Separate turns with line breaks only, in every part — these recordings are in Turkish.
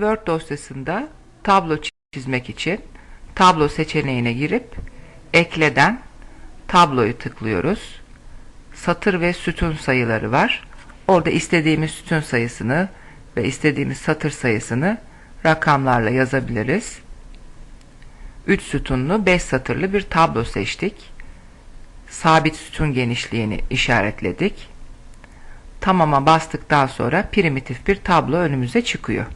Word dosyasında tablo çizmek için tablo seçeneğine girip ekleden tabloyu tıklıyoruz. Satır ve sütun sayıları var. Orada istediğimiz sütun sayısını ve istediğimiz satır sayısını rakamlarla yazabiliriz. 3 sütunlu 5 satırlı bir tablo seçtik. Sabit sütun genişliğini işaretledik. Tamama bastıktan sonra primitif bir tablo önümüze çıkıyor.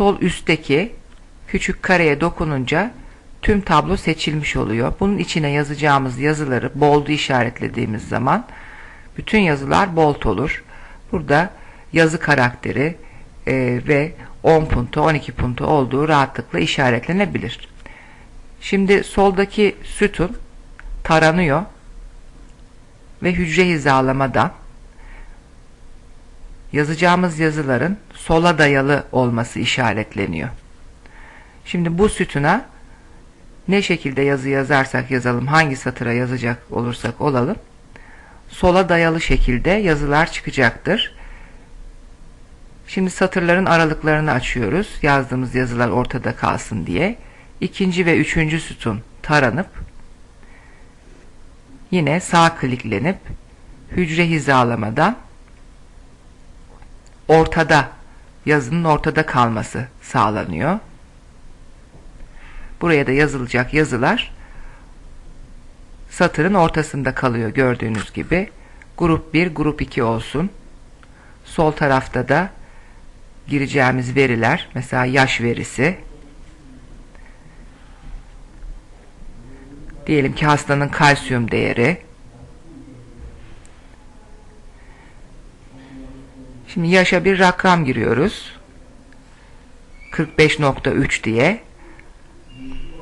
Sol üstteki küçük kareye dokununca tüm tablo seçilmiş oluyor. Bunun içine yazacağımız yazıları bold'u işaretlediğimiz zaman bütün yazılar bold olur. Burada yazı karakteri e, ve 10 punto 12 punto olduğu rahatlıkla işaretlenebilir. Şimdi soldaki sütun taranıyor ve hücre hizalamadan yazacağımız yazıların sola dayalı olması işaretleniyor. Şimdi bu sütuna ne şekilde yazı yazarsak yazalım, hangi satıra yazacak olursak olalım, sola dayalı şekilde yazılar çıkacaktır. Şimdi satırların aralıklarını açıyoruz. Yazdığımız yazılar ortada kalsın diye. İkinci ve üçüncü sütun taranıp yine sağ kliklenip hücre hizalamadan ortada yazının ortada kalması sağlanıyor. Buraya da yazılacak yazılar satırın ortasında kalıyor gördüğünüz gibi. Grup 1, grup 2 olsun. Sol tarafta da gireceğimiz veriler, mesela yaş verisi. Diyelim ki hastanın kalsiyum değeri. Şimdi yaşa bir rakam giriyoruz. 45.3 diye.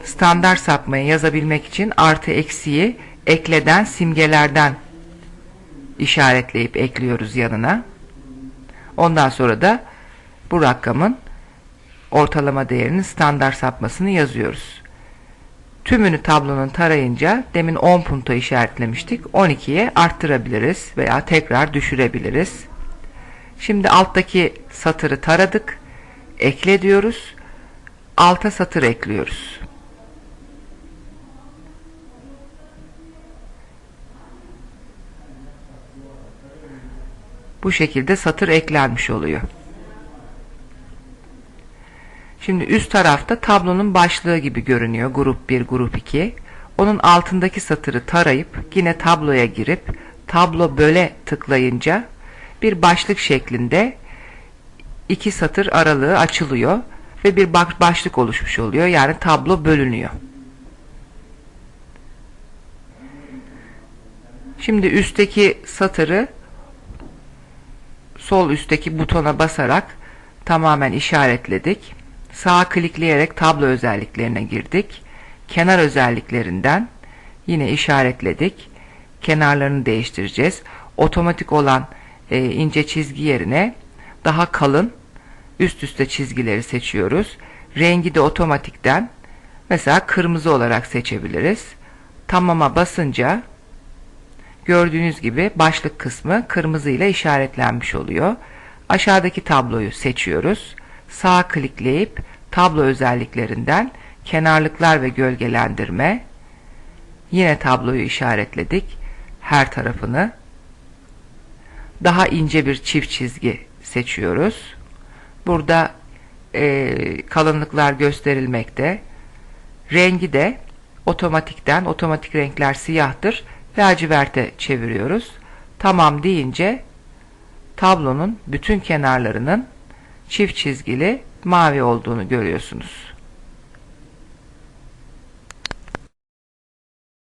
Standart sapmayı yazabilmek için artı eksiği ekleden simgelerden işaretleyip ekliyoruz yanına. Ondan sonra da bu rakamın ortalama değerinin standart sapmasını yazıyoruz. Tümünü tablonun tarayınca demin 10 punto işaretlemiştik. 12'ye arttırabiliriz veya tekrar düşürebiliriz. Şimdi alttaki satırı taradık. Ekle diyoruz. Alta satır ekliyoruz. Bu şekilde satır eklenmiş oluyor. Şimdi üst tarafta tablonun başlığı gibi görünüyor. Grup 1, grup 2. Onun altındaki satırı tarayıp yine tabloya girip tablo böle tıklayınca bir başlık şeklinde iki satır aralığı açılıyor ve bir başlık oluşmuş oluyor. Yani tablo bölünüyor. Şimdi üstteki satırı sol üstteki butona basarak tamamen işaretledik. Sağa klikleyerek tablo özelliklerine girdik. Kenar özelliklerinden yine işaretledik. Kenarlarını değiştireceğiz. Otomatik olan e, ince çizgi yerine daha kalın üst üste çizgileri seçiyoruz. Rengi de otomatikten mesela kırmızı olarak seçebiliriz. Tamama basınca gördüğünüz gibi başlık kısmı kırmızı ile işaretlenmiş oluyor. Aşağıdaki tabloyu seçiyoruz. Sağ klikleyip tablo özelliklerinden kenarlıklar ve gölgelendirme yine tabloyu işaretledik. Her tarafını daha ince bir çift çizgi seçiyoruz. Burada e, kalınlıklar gösterilmekte. Rengi de otomatikten, otomatik renkler siyahtır. Laciverte çeviriyoruz. Tamam deyince tablonun bütün kenarlarının çift çizgili mavi olduğunu görüyorsunuz.